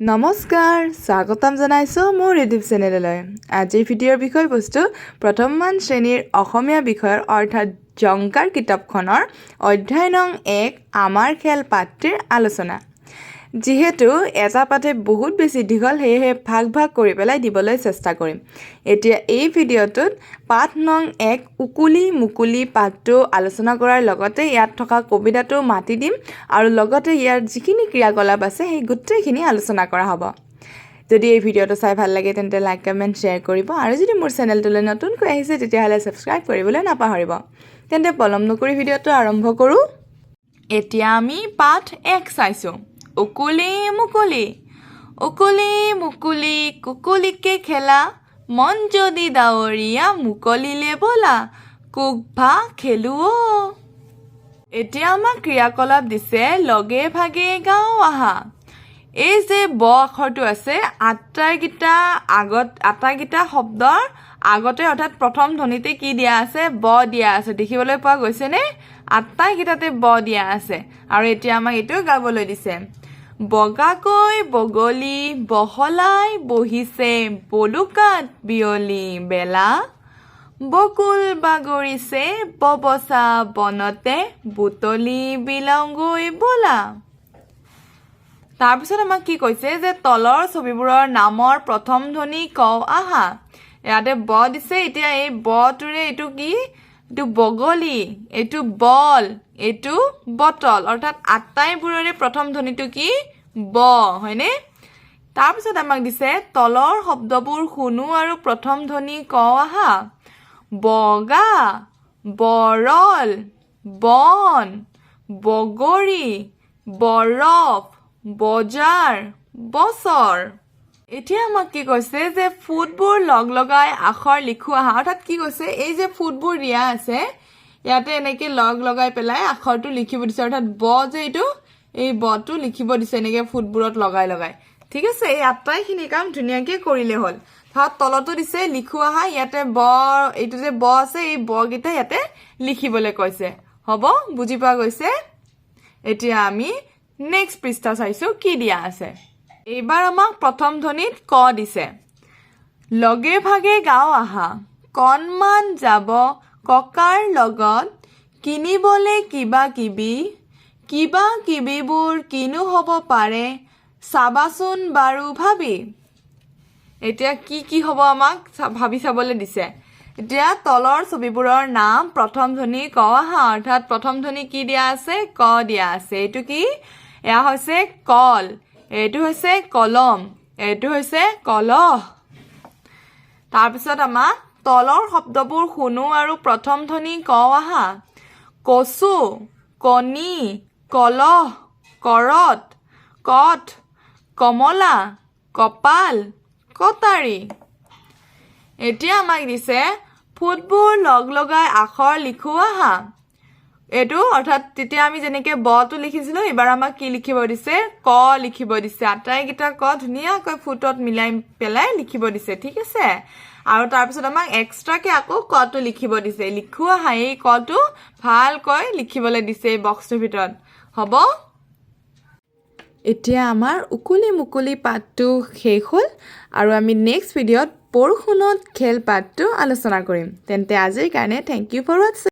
নমস্কাৰ, স্বাগতম জনাইছোঁ মোৰ ইউটিউব চেনেললৈ। আজিৰ ভিডিঅ'ৰ বিষয়বস্তু, প্ৰথমমান শ্ৰেণীৰ অসমীয়া বিষয়ৰ অৰ্থাৎ জংকাৰ কিতাপখনৰ অধ্যায় নং এক, আমাৰ খেল পাঠটিৰ আলোচনা। যিহেতু এটা পাঠে বহুত বেছি দীঘল, সেয়েহে ভাগ ভাগ কৰি পেলাই দিবলৈ চেষ্টা কৰিম। এতিয়া এই ভিডিঅ'টোত পাঠ নং এক, উকুলি মুকুলি পাঠটো আলোচনা কৰাৰ লগতে ইয়াত থকা কবিতাটো মাতি দিম আৰু লগতে ইয়াৰ যিখিনি ক্ৰিয়াকলাপ আছে, সেই গোটেইখিনি আলোচনা কৰা হ'ব। যদি এই ভিডিঅ'টো চাই ভালো লাগে, তেন্তে লাইক, কমেণ্ট, শ্বেয়াৰ কৰিব আৰু যদি মোৰ চেনেলটোলৈ নতুনকৈ আহিছে, তেতিয়াহ'লে ছাবস্ক্ৰাইব কৰিবলৈ নাপাহৰিব। তেন্তে পলম নকৰি ভিডিঅ'টো আৰম্ভ কৰোঁ। এতিয়া আমি পাঠ এক চাইছোঁ। উকুলি মুকুলি উকুলি মুকুলি কুকুলিকে খেলা। মন যদি ডাৱৰীয়া মুকলিলে ব'লা, কুক ভা খেলো এতিয়া আমাক ক্ৰিয়াকলাপ দিছে লগে ভাগে গাঁও আহা। এই যে ব আখৰটো আছে, আটাইকেইটা আগত, আটাইকেইটা শব্দৰ আগতে অৰ্থাৎ প্ৰথম ধ্বনিতে কি দিয়া আছে? ব দিয়া আছে। দেখিবলৈ পোৱা গৈছেনে? আটাইকেইটাতে ব দিয়া আছে। আৰু এতিয়া আমাক এইটো গাবলৈ দিছে। বগাকৈ বগলী বহলাই বহিছে, বলুকাত বিয়লি বেলা। বকুল বাগৰিছে, ববচা বনতে, বুটলি বিলাওঁগৈ ব'লা। তাৰপিছত আমাক কি কৈছে যে তলৰ ছবিবোৰৰ নামৰ প্ৰথম ধ্বনি কওঁ আহা। ইয়াতে ব দিছে, এতিয়া এই বটোৰে এইটো কি? এইটো বগলী, এইটো বল, এইটো বটল। অৰ্থাৎ আটাইবোৰৰে প্ৰথম ধ্বনিটো কি? ব, হয়নে? তাৰপিছত আমাক দিছে, তলৰ শব্দবোৰ শুনো আৰু প্ৰথম ধ্বনি কওঁ আহা। বগা, বৰল, বন, বগৰী, বৰফ, বজাৰ, বছৰ। এতিয়া আমাক কি কৈছে যে ফুটবোৰ লগ লগাই আখৰ লিখো আহা অৰ্থাৎ কি কৈছে, এই যে ফুটবোৰ দিয়া আছে, ইয়াতে এনেকৈ লগ লগাই পেলাই আখৰটো লিখিব দিছে। অৰ্থাৎ ব যে এইটো, এই বটো লিখিব দিছে এনেকৈ ফুটবোৰত লগাই লগাই। ঠিক আছে, এই আটাইখিনি কাম ধুনীয়াকৈ কৰিলে হ'ল। ধৰক তলতো দিছে লিখো আহা ইয়াতে ব, এইটো যে ব আছে, এই বকেইটা ইয়াতে লিখিবলৈ কৈছে। হ'ব, বুজি পোৱা গৈছে? এতিয়া আমি নেক্সট পৃষ্ঠা চাইছোঁ, কি দিয়া আছে। এইবাৰ আমাক প্ৰথম ধ্বনিত ক দিছে। লগে ভাগে গাঁও আহা। কণমান যাব ককাৰ লগত। কিনিবলে কিবা কিবি। কিবা কিবিবোৰ কিনো হ'ব পাৰে, চাবাচোন বাৰু ভাবি। এতিয়া কি কি হ'ব আমাক ভাবি চাবলৈ দিছে। এতিয়া তলৰ ছবিবোৰৰ নাম প্ৰথম ধ্বনি ক আহা, অৰ্থাৎ প্ৰথম ধ্বনি কি দিয়া আছে? ক দিয়া আছে। এইটো কি? এয়া হৈছে কল। এইটো হৈছে কলম, এইটো হৈছে কলহ। তাৰপিছত আমাক তলৰ শব্দবোৰ শুনো আৰু প্ৰথম ধ্বনি কওঁ আহা। কচু, কণী, কলহ কৰত কঠ, কমলা, কপাল, কটাৰী। এতিয়া আমাক দিছে ফুটবোৰ লগ লগাই আখৰ লিখো আহা। এইটো অৰ্থাৎ তেতিয়া আমি যেনেকৈ বটো লিখিছিলোঁ এইবাৰ আমাক কি লিখিব দিছে? ক লিখিব দিছে। আটাইকেইটা ক ধুনীয়াকৈ ফুটত মিলাই পেলাই লিখিব দিছে ঠিক আছে? আৰু তাৰপিছত আমাক এক্সট্ৰাকৈ আকৌ কটো লিখিব দিছে। লিখো আহা এই কটো ভালকৈ লিখিবলৈ দিছে এই বক্সটোৰ ভিতৰত। হ'ব? এতিয়া আমাৰ উকুলি মুকুলি পাঠটো শেষ হ'ল আৰু আমি নেক্সট ভিডিঅ'ত বৰষুণত খেল পাঠটো আলোচনা কৰিম। তেন্তে আজিৰ কাৰণে থেংক ইউ ফৰ ৱাটছিং